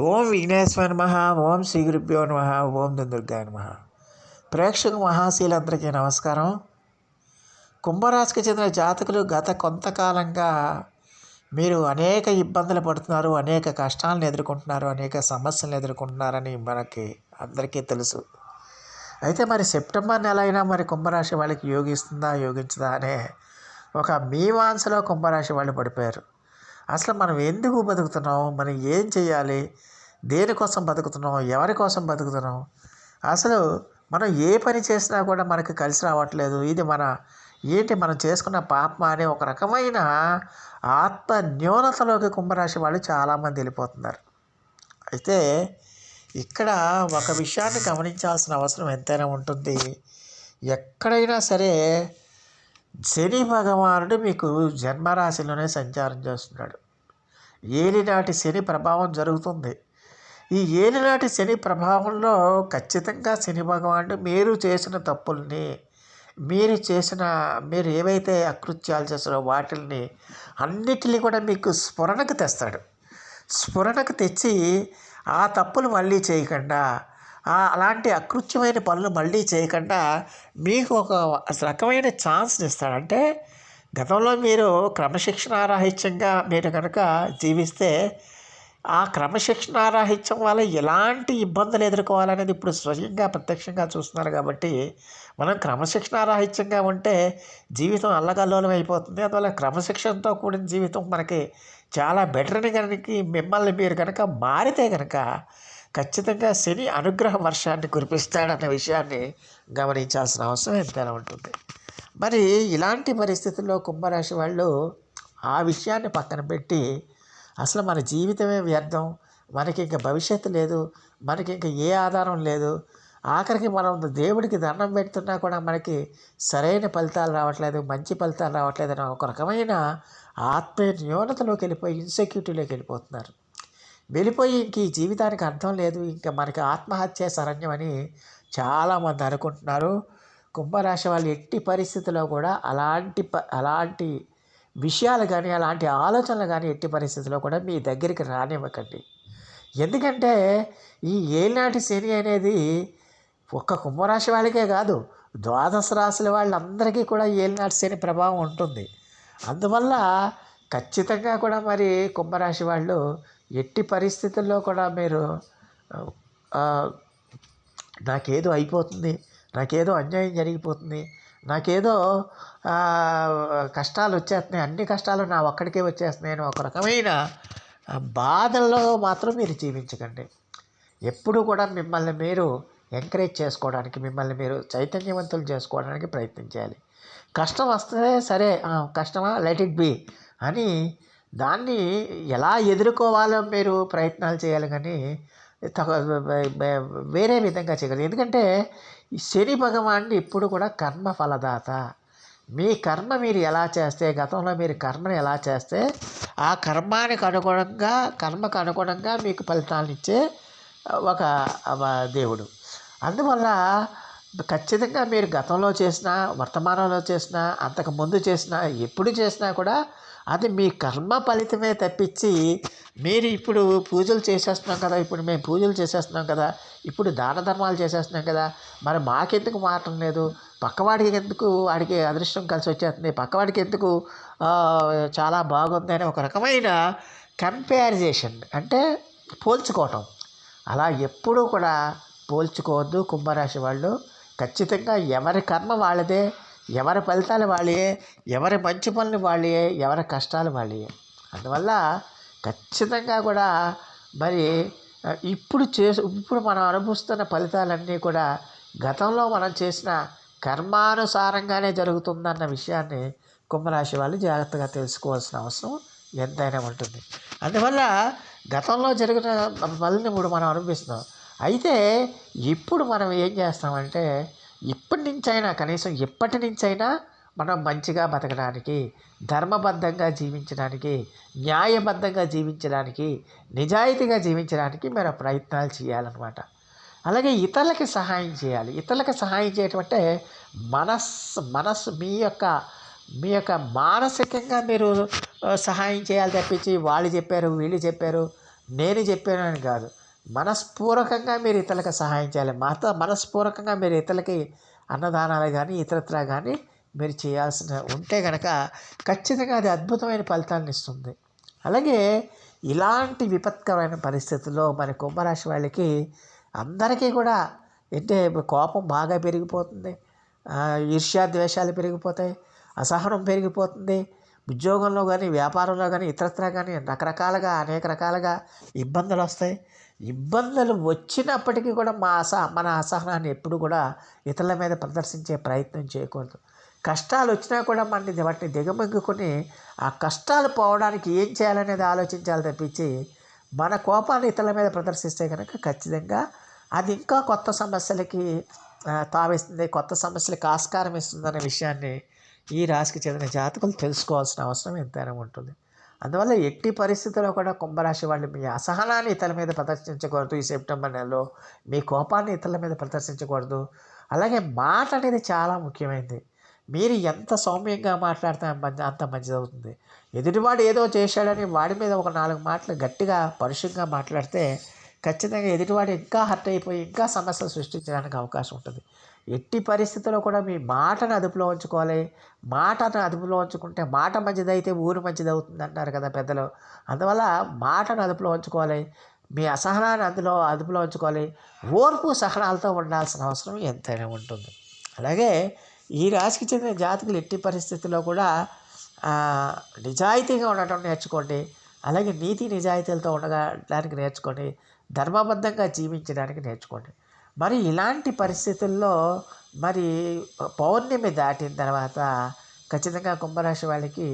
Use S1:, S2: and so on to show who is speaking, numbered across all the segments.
S1: ఓం విఘ్నేశ్వర నమ ఓం శ్రీ గురుభ్యో నమ ఓం దుర్గా నమ. ప్రేక్షక మహాశీలందరికీ నమస్కారం. కుంభరాశికి చెందిన జాతకులు గత కొంతకాలంగా మీరు అనేక ఇబ్బందులు పడుతున్నారు అనేక కష్టాలను ఎదుర్కొంటున్నారు అనేక సమస్యలను ఎదుర్కొంటున్నారని మనకి అందరికీ తెలుసు. అయితే మరి సెప్టెంబర్ నెల అయినా మరి కుంభరాశి వాళ్ళకి యోగిస్తుందా యోగించదా అనే ఒక మీమాంసలో కుంభరాశి వాళ్ళు పడిపోయారు. అసలు మనం ఎందుకు బతుకుతున్నాం? మనం ఏం చేయాలి? దేనికోసం బతుకుతున్నాం? ఎవరి కోసం బతుకుతున్నాం? అసలు మనం ఏ పని చేసినా కూడా మనకు కలిసి రావట్లేదు. ఇది మన ఏంటి మనం చేసుకున్న పాపమా అనే ఒక రకమైన ఆత్మ న్యూనతలోకి కుంభరాశి వాళ్ళు చాలామంది వెళ్ళిపోతున్నారు. అయితే ఇక్కడ ఒక విషయాన్ని గమనించాల్సిన అవసరం ఎంతైనా ఉంటుంది. ఎక్కడైనా సరే శని భగవానుడు మీకు జన్మరాశిలోనే సంచారం చేస్తున్నాడు. ఏలినాటి శని ప్రభావం జరుగుతుంది. ఈ ఏలినాటి శని ప్రభావంలో ఖచ్చితంగా శని భగవానుడు మీరు చేసిన తప్పుల్ని మీరు చేసిన మీరు ఏవైతే అకృత్యాలు చేస్తారో వాటిల్ని అన్నిటిని కూడా మీకు స్ఫురణకు తెస్తాడు. స్ఫురణకు తెచ్చి ఆ తప్పులు మళ్ళీ చేయకుండా అలాంటి అకృత్యమైన పనులు మళ్ళీ చేయకుండా మీకు ఒక రకమైన ఛాన్స్ని ఇస్తాడు. అంటే గతంలో మీరు క్రమశిక్షణారాహిత్యంగా మీరు కనుక జీవిస్తే ఆ క్రమశిక్షణారాహిత్యం వల్ల ఎలాంటి ఇబ్బందులు ఎదుర్కోవాలనేది ఇప్పుడు స్వయంగా ప్రత్యక్షంగా చూస్తున్నారు కాబట్టి మనం క్రమశిక్షణారాహిత్యంగా ఉంటే జీవితం అల్లగల్లోలం అయిపోతుంది. అందువల్ల క్రమశిక్షణతో కూడిన జీవితం మనకి చాలా బెటర్ని కనుక మిమ్మల్ని మీరు కనుక మారితే కనుక ఖచ్చితంగా శని అనుగ్రహ వర్షాన్ని కురిపిస్తాడన్న విషయాన్ని గమనించాల్సిన అవసరం ఎంతైనా ఉంటుంది. మరి ఇలాంటి పరిస్థితుల్లో కుంభరాశి వాళ్ళు ఆ విషయాన్ని పక్కన పెట్టి అసలు మన జీవితమే వ్యర్థం మనకి ఇంకా భవిష్యత్తు లేదు మనకి ఇంకా ఏ ఆధారం లేదు ఆఖరికి మనం దేవుడికి దండం పెడుతున్నా కూడా మనకి సరైన ఫలితాలు రావట్లేదు మంచి ఫలితాలు రావట్లేదు అని ఒక రకమైన ఆత్మీయ న్యూనతలోకి వెళ్ళిపోయి ఇన్సెక్యూరిటీలోకి వెళ్ళిపోతున్నారు. వెళ్ళిపోయి ఇంక ఈ జీవితానికి అర్థం లేదు. ఇంకా మనకి ఆత్మహత్య శరణ్యం అని చాలామంది అనుకుంటున్నారు. కుంభరాశి వాళ్ళు ఎట్టి పరిస్థితిలో కూడా అలాంటి ప అలాంటి విషయాలు కానీ అలాంటి ఆలోచనలు కానీ ఎట్టి పరిస్థితిలో కూడా మీ దగ్గరికి రానివ్వకండి. ఎందుకంటే ఈ ఏలినాటి శని అనేది ఒక్క కుంభరాశి వాళ్ళకే కాదు ద్వాదశ రాశుల వాళ్ళందరికీ కూడా ఏలినాటి శని ప్రభావం ఉంటుంది. అందువల్ల ఖచ్చితంగా కూడా మరి కుంభరాశి వాళ్ళు ఎట్టి పరిస్థితుల్లో కూడా మీరు నాకేదో అయిపోతుంది నాకేదో అన్యాయం జరిగిపోతుంది నాకేదో కష్టాలు వచ్చేస్తున్నాయి అన్ని కష్టాలు నా ఒక్కడికే వచ్చేస్తున్నాయి అని ఒక రకమైన బాధల్లో మాత్రం మీరు జీవించకండి. ఎప్పుడు కూడా మిమ్మల్ని మీరు ఎంకరేజ్ చేసుకోవడానికి మిమ్మల్ని మీరు చైతన్యవంతులు చేసుకోవడానికి ప్రయత్నించాలి కష్టం వస్తే సరే కష్టమా? లెట్ ఇట్ బి అని దాన్ని ఎలా ఎదుర్కోవాలో మీరు ప్రయత్నాలు చేయాలి కానీ వేరే విధంగా చేయగలరు ఎందుకంటే ఈ శని భగవాన్ని ఇప్పుడు కూడా కర్మ ఫలదాత. మీ కర్మ మీరు ఎలా చేస్తే గతంలో మీరు కర్మను ఎలా చేస్తే ఆ కర్మానికి అనుగుణంగా కర్మకు అనుగుణంగా మీకు ఫలితాలను ఇచ్చే ఒక దేవుడు. అందువల్ల ఖచ్చితంగా మీరు గతంలో చేసిన వర్తమానంలో చేసిన అంతకు ముందు చేసిన ఎప్పుడు చేసినా కూడా అది మీ కర్మ ఫలితమే తప్పించి మీరు ఇప్పుడు పూజలు చేసేస్తున్నాం కదా ఇప్పుడు మేము పూజలు చేసేస్తున్నాం కదా ఇప్పుడు దాన ధర్మాలు చేసేస్తున్నాం కదా మరి మాకెందుకు మారటం లేదు? పక్కవాడికి ఎందుకు వాడికి అదృష్టం కలిసి వచ్చేస్తుంది? పక్కవాడికి ఎందుకు చాలా బాగుంది అని ఒక రకమైన కంపారిజేషన్ అంటే పోల్చుకోవటం. అలా ఎప్పుడూ కూడా పోల్చుకోవద్దు కుంభరాశి వాళ్ళు. ఖచ్చితంగా ఎవరి కర్మ వాళ్ళదే. ఎవరి ఫలితాలు వాళ్ళే ఎవరి మంచి పనులు వాళ్ళే ఎవరి కష్టాలు వాళ్ళే అందువల్ల ఖచ్చితంగా కూడా మరి ఇప్పుడు చేసు ఇప్పుడు మనం అనుభవిస్తున్న ఫలితాలన్నీ కూడా గతంలో మనం చేసిన కర్మానుసారంగానే జరుగుతుందన్న విషయాన్ని కుంభరాశి వాళ్ళు జాగ్రత్తగా తెలుసుకోవాల్సిన అవసరం ఎంతైనా ఉంటుంది. అందువల్ల గతంలో జరిగిన పనులను ఇప్పుడు మనం అనుభవిస్తున్నాం. అయితే ఇప్పుడు మనం ఏం చేస్తామంటే ఇప్పటి నుంచైనా కనీసం ఎప్పటి నుంచైనా మనం మంచిగా బతకడానికి ధర్మబద్ధంగా జీవించడానికి న్యాయబద్ధంగా జీవించడానికి నిజాయితీగా జీవించడానికి మీరు ప్రయత్నాలు చేయాలన్నమాట. అలాగే ఇతరులకి సహాయం చేయాలి. ఇతరులకు సహాయం చేయటం అంటే మనస్సు మనస్సు మీ యొక్క మీ యొక్క మానసికంగా మీరు సహాయం చేయాలి తప్పించి వాళ్ళు చెప్పారు వీళ్ళు చెప్పారు నేను చెప్పానని కాదు. మనస్పూర్వకంగా మీరు ఇతరులకు సహాయం చేయాలి. మత మనస్పూర్వకంగా మీరు ఇతరులకి అన్నదానాలు కానీ ఇతరత్ర కానీ మీరు చేయాల్సిన ఉంటే కనుక ఖచ్చితంగా అది అద్భుతమైన ఫలితాన్ని ఇస్తుంది. అలాగే ఇలాంటి విపత్కరమైన పరిస్థితుల్లో మరి కుంభరాశి వాళ్ళకి అందరికీ కూడా అంటే కోపం బాగా పెరిగిపోతుంది. ఈర్ష్యాద్వేషాలు ఈర్ష్యా ద్వేషాలు పెరిగిపోతాయి అసహనం పెరిగిపోతుంది. ఉద్యోగంలో కానీ వ్యాపారంలో కానీ ఇతరత్ర కానీ రకరకాలుగా అనేక రకాలుగా ఇబ్బందులు వస్తాయి. ఇబ్బందులు వచ్చినప్పటికీ కూడా మా అస మన అసహనాన్ని ఎప్పుడు కూడా ఇతరుల మీద ప్రదర్శించే ప్రయత్నం చేయకూడదు. కష్టాలు వచ్చినా కూడా మనని వాటిని దిగమింగుకొని ఆ కష్టాలు పోవడానికి ఏం చేయాలనేది ఆలోచించాలి తప్పించి మన కోపాన్ని ఇతరుల మీద ప్రదర్శిస్తే కనుక ఖచ్చితంగా అది ఇంకా కొత్త సమస్యలకి తావేస్తుంది తావిస్తుంది కొత్త సమస్యలకు ఆస్కారం ఇస్తుందనే విషయాన్ని ఈ రాశికి చెందిన జాతకులు తెలుసుకోవాల్సిన అవసరం ఎంతైనా ఉంటుంది. అందువల్ల ఎట్టి పరిస్థితుల్లో కూడా కుంభరాశి వాళ్ళు మీ అసహనాన్ని ఇతరుల మీద ప్రదర్శించకూడదు ఈ సెప్టెంబర్ నెలలో. మీ కోపాన్ని ఇతరుల మీద ప్రదర్శించకూడదు. అలాగే మాట అనేది చాలా ముఖ్యమైనది మీరు ఎంత సౌమ్యంగా మాట్లాడితే మంచి అంత మంచిది అవుతుంది ఎదుటివాడు ఏదో చేశాడని వాడి మీద ఒక నాలుగు మాటలు గట్టిగా పరుషంగా మాట్లాడితే ఖచ్చితంగా ఎదుటివాడు ఇంకా హర్ట్ అయిపోయి ఇంకా సమస్యలు సృష్టించడానికి అవకాశం ఉంటుంది. ఎట్టి పరిస్థితుల్లో కూడా మీ మాటను అదుపులో ఉంచుకోవాలి. మాటను అదుపులో ఉంచుకుంటే మాట మంచిదైతే ఊరు మంచిది అవుతుంది అంటారు కదా పెద్దలు. అందువల్ల మాటను అదుపులో ఉంచుకోవాలి. మీ అసహనాన్ని అందులో అదుపులో ఉంచుకోవాలి. ఓర్పు సహనాలతో ఉండాల్సిన అవసరం ఎంతైనా ఉంటుంది. అలాగే ఈ రాశికి చెందిన జాతకులు ఎట్టి పరిస్థితుల్లో కూడా నిజాయితీగా ఉండటం నేర్చుకోండి. అలాగే నీతి నిజాయితీలతో ఉండడానికి నేర్చుకోండి. ధర్మబద్ధంగా జీవించడానికి నేర్చుకోండి. మరి ఇలాంటి పరిస్థితుల్లో మరి పౌర్ణమి దాటిన తర్వాత ఖచ్చితంగా కుంభరాశి వాళ్ళకి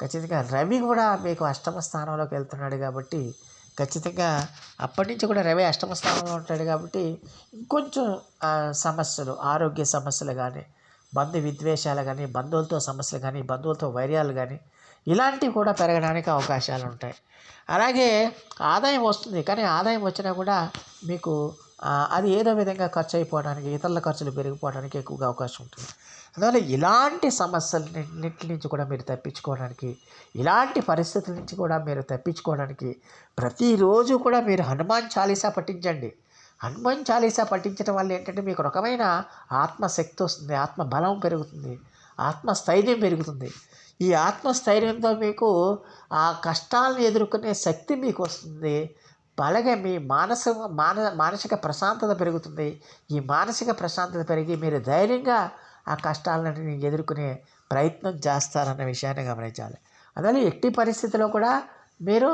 S1: ఖచ్చితంగా రవి కూడా మీకు అష్టమ స్థానంలోకి వెళ్తున్నాడు కాబట్టి ఖచ్చితంగా అప్పటి నుంచి కూడా రవి అష్టమ స్థానంలో ఉంటాడు కాబట్టి ఇంకొంచెం సమస్యలు ఆరోగ్య సమస్యలు కానీ బంధు విద్వేషాలు కానీ బంధువులతో సమస్యలు కానీ బంధువులతో వైర్యాలు కానీ ఇలాంటివి కూడా పెరగడానికి అవకాశాలు ఉంటాయి. అలాగే ఆదాయం వస్తుంది కానీ ఆదాయం వచ్చినా కూడా మీకు అది ఏదో విధంగా ఖర్చు అయిపోవడానికి ఇతరుల ఖర్చులు పెరిగిపోవడానికి ఎక్కువగా అవకాశం ఉంటుంది. అందువల్ల ఇలాంటి సమస్యలన్నింటి నుంచి కూడా మీరు తప్పించుకోవడానికి ఇలాంటి పరిస్థితుల నుంచి కూడా మీరు తప్పించుకోవడానికి ప్రతిరోజు కూడా మీరు హనుమాన్ చాలీసా పఠించండి. హనుమాన్ చాలీసా పఠించడం వల్ల ఏంటంటే మీకు రకమైన ఆత్మశక్తి వస్తుంది ఆత్మ బలం పెరుగుతుంది ఆత్మస్థైర్యం పెరుగుతుంది. ఈ ఆత్మస్థైర్యంతో మీకు ఆ కష్టాలను ఎదుర్కొనే శక్తి మీకు వస్తుంది. అలాగే మీ మానస మాన మానసిక ప్రశాంతత పెరుగుతుంది. ఈ మానసిక ప్రశాంతత పెరిగి మీరు ధైర్యంగా ఆ కష్టాలను ఎదుర్కొనే ప్రయత్నం చేస్తారన్న విషయాన్ని గమనించాలి. అందువల్ల ఎట్టి పరిస్థితిలో కూడా మీరు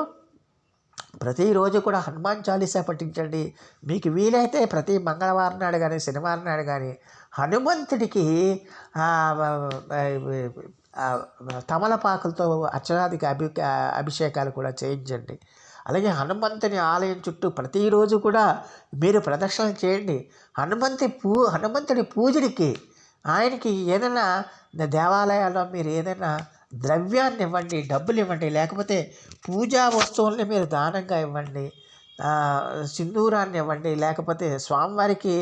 S1: ప్రతిరోజు కూడా హనుమాన్ చాలీసా పఠించండి. మీకు వీలైతే ప్రతి మంగళవారం నాడు కానీ శనివారం నాడు కానీ హనుమంతుడికి తమలపాకులతో అర్చనాదికి అభి అభిషేకాలు కూడా చేయించండి. అలాగే హనుమంతుని ఆలయం చుట్టూ ప్రతిరోజు కూడా మీరు ప్రదక్షిణ చేయండి. హనుమంతి పూ హనుమంతుడి పూజడికి ఆయనకి ఏదైనా దేవాలయాల్లో మీరు ఏదైనా ద్రవ్యాన్ని ఇవ్వండి డబ్బులు ఇవ్వండి లేకపోతే పూజా వస్తువుల్ని మీరు దానంగా ఇవ్వండి సింధూరాన్ని ఇవ్వండి లేకపోతే స్వామివారికి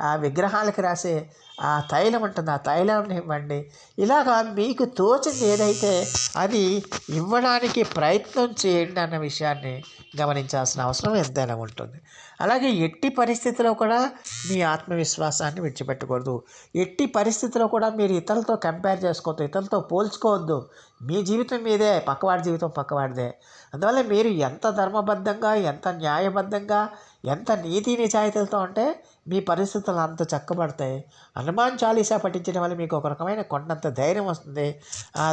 S1: ఆ విగ్రహాలకి రాసే ఆ తైలం ఉంటుంది ఆ తైలాన్ని ఇవ్వండి. ఇలాగా మీకు తోచింది ఏదైతే అది ఇవ్వడానికి ప్రయత్నం చేయండి అన్న విషయాన్ని గమనించాల్సిన అవసరం ఎంతైనా ఉంటుంది. అలాగే ఎట్టి పరిస్థితిలో కూడా మీ ఆత్మవిశ్వాసాన్ని విడిచిపెట్టకూడదు. ఎట్టి పరిస్థితిలో కూడా మీరు ఇతరులతో కంపేర్ చేసుకోవద్దు ఇతరులతో పోల్చుకోవద్దు. మీ జీవితం మీదే పక్కవాడి జీవితం పక్కవాడిదే. అందువల్ల మీరు ఎంత ధర్మబద్ధంగా ఎంత న్యాయబద్ధంగా ఎంత నీతి నిజాయితీలతో ఉంటే మీ పరిస్థితులు అంత చక్కబడతాయి. హనుమాన్ చాలీసా పఠించడం వల్ల మీకు ఒక రకమైన కొండంత ధైర్యం వస్తుంది.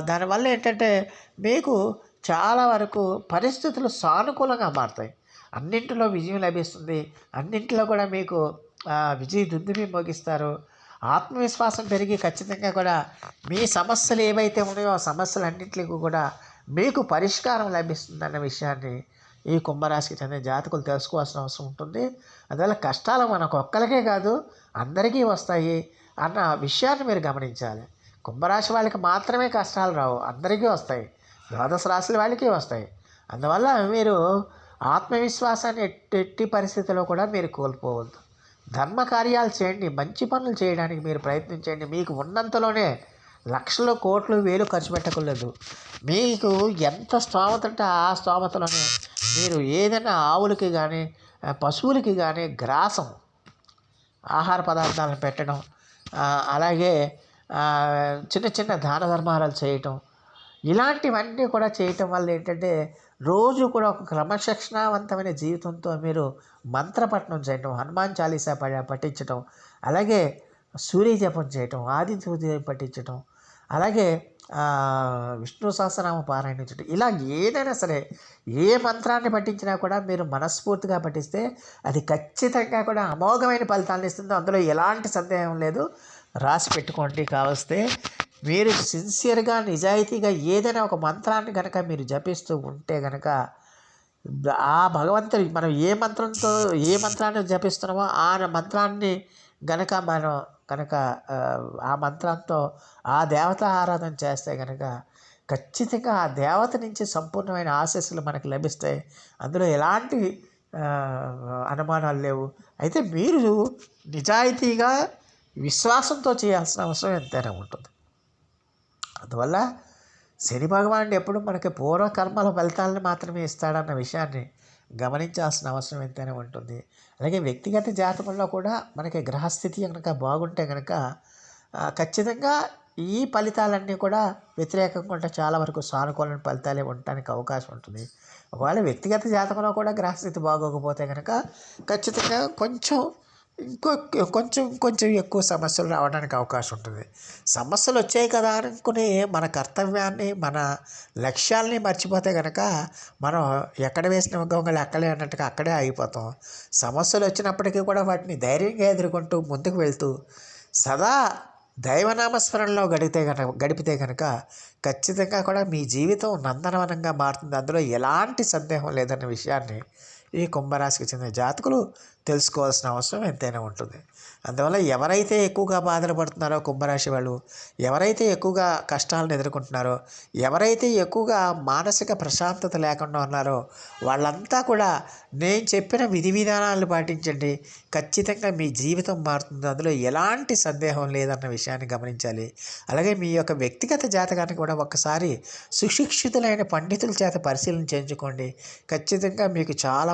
S1: దానివల్ల ఏంటంటే మీకు చాలా వరకు పరిస్థితులు సానుకూలంగా మారుతాయి. అన్నింటిలో విజయం లభిస్తుంది. అన్నింటిలో కూడా మీకు విజయ దుద్దుమి మోగిస్తారు. ఆత్మవిశ్వాసం పెరిగి ఖచ్చితంగా కూడా మీ సమస్యలు ఏవైతే ఉన్నాయో ఆ సమస్యలన్నింటికి కూడా మీకు పరిష్కారం లభిస్తుందన్న విషయాన్ని ఈ కుంభరాశికి చెందిన జాతకులు తెలుసుకోవాల్సిన అవసరం ఉంటుంది. అందువల్ల కష్టాలు మనకు ఒక్కరికే కాదు అందరికీ వస్తాయి అన్న విషయాన్ని మీరు గమనించాలి. కుంభరాశి వాళ్ళకి మాత్రమే కష్టాలు రావు అందరికీ వస్తాయి. ద్వాదశ రాశుల వాళ్ళకి వస్తాయి. అందువల్ల మీరు ఆత్మవిశ్వాసాన్ని ఎట్టి ఎట్టి కూడా మీరు కోల్పోవద్దు. ధర్మ కార్యాలు చేయండి మంచి పనులు చేయడానికి మీరు ప్రయత్నించండి. మీకు ఉన్నంతలోనే లక్షలు కోట్లు వేలు ఖర్చు పెట్టకూడదు. మీకు ఎంత స్తోమత ఉంటే ఆ స్తోమతలోనే మీరు ఏదైనా ఆవులకి కానీ పశువులకి కానీ గ్రాసం ఆహార పదార్థాలను పెట్టడం అలాగే చిన్న చిన్న దాన ధర్మాలు చేయటం ఇలాంటివన్నీ కూడా చేయటం వల్ల ఏంటంటే రోజు కూడా ఒక క్రమశిక్షణావంతమైన జీవితంతో మీరు మంత్రపట్నం చేయటం హనుమాన్ చాలీసా ప- పఠించటం అలాగే సూర్య జపం చేయటం ఆదిత్య ఉదయం పఠించటం అలాగే విష్ణు సహస్రనామ పారాయణించటం ఇలా ఏదైనా సరే ఏ మంత్రాన్ని పఠించినా కూడా మీరు మనస్ఫూర్తిగా పఠిస్తే అది ఖచ్చితంగా కూడా అమోఘమైన ఫలితాలను ఇస్తుంది అందులో ఎలాంటి సందేహం లేదు. రాసి పెట్టుకోండి. కావస్తే మీరు సిన్సియర్గా నిజాయితీగా ఏదైనా ఒక మంత్రాన్ని కనుక మీరు జపిస్తూ ఉంటే కనుక ఆ భగవంతుడి మనం ఏ మంత్రంతో ఏ మంత్రాన్ని జపిస్తున్నామో ఆ మంత్రాన్ని గనక మనం కనుక ఆ, మంత్రంతో ఆ దేవత ఆరాధన చేస్తే కనుక ఖచ్చితంగా ఆ దేవత నుంచి సంపూర్ణమైన ఆశస్సులు మనకు లభిస్తాయి. అందులో ఎలాంటి అనుమానాలు లేవు. అయితే మీరు నిజాయితీగా విశ్వాసంతో చేయాల్సిన అవసరం ఎంతైనా ఉంటుంది. అందువల్ల శని భగవానుడు ఎప్పుడు మనకి పూర్వకర్మల ఫలితాలను మాత్రమే ఇస్తాడన్న విషయాన్ని గమనించాల్సిన అవసరం ఎంతైనా ఉంటుంది. అలాగే వ్యక్తిగత జాతకంలో కూడా మనకి గ్రహస్థితి కనుక బాగుంటే కనుక ఖచ్చితంగా ఈ ఫలితాలన్నీ కూడా వ్యతిరేకంగా ఉంటే చాలా వరకు సానుకూల ఫలితాలే ఉండటానికి అవకాశం ఉంటుంది. ఒకవేళ వ్యక్తిగత జాతకంలో కూడా గ్రహస్థితి బాగోకపోతే కనుక ఖచ్చితంగా కొంచెం ఇంకో కొంచెం కొంచెం ఎక్కువ సమస్యలు రావడానికి అవకాశం ఉంటుంది. సమస్యలు వచ్చాయి కదా అనుకుని మన కర్తవ్యాన్ని మన లక్ష్యాలని మర్చిపోతే కనుక మనం ఎక్కడ వేసిన గొంగళి అక్కడే అన్నట్టుగా అక్కడే ఆగిపోతాం. సమస్యలు వచ్చినప్పటికీ కూడా వాటిని ధైర్యంగా ఎదుర్కొంటూ ముందుకు వెళ్తూ సదా దైవనామస్మరణలో గడిపితే కనుక గడిపితే కనుక ఖచ్చితంగా కూడా మీ జీవితం నందనవనంగా మారుతుంది. అందులో ఎలాంటి సందేహం లేదన్న విషయాన్ని ఈ కుంభరాశికి చెందిన జాతకులు తెలుసుకోవాల్సిన అవసరం ఎంతైనా ఉంటుంది. అందువల్ల ఎవరైతే ఎక్కువగా బాధలు పడుతున్నారో కుంభరాశి వాళ్ళు ఎవరైతే ఎక్కువగా కష్టాలను ఎదుర్కొంటున్నారో ఎవరైతే ఎక్కువగా మానసిక ప్రశాంతత లేకుండా ఉన్నారో వాళ్ళంతా కూడా నేను చెప్పిన విధి విధానాలను పాటించండి. ఖచ్చితంగా మీ జీవితం మారుతుంది. అందులో ఎలాంటి సందేహం లేదన్న విషయాన్ని గమనించాలి. అలాగే మీ యొక్క వ్యక్తిగత జాతకాన్ని కూడా ఒక్కసారి సుశిక్షితులైన పండితుల చేత పరిశీలన చేయించుకోండి. ఖచ్చితంగా మీకు చాలా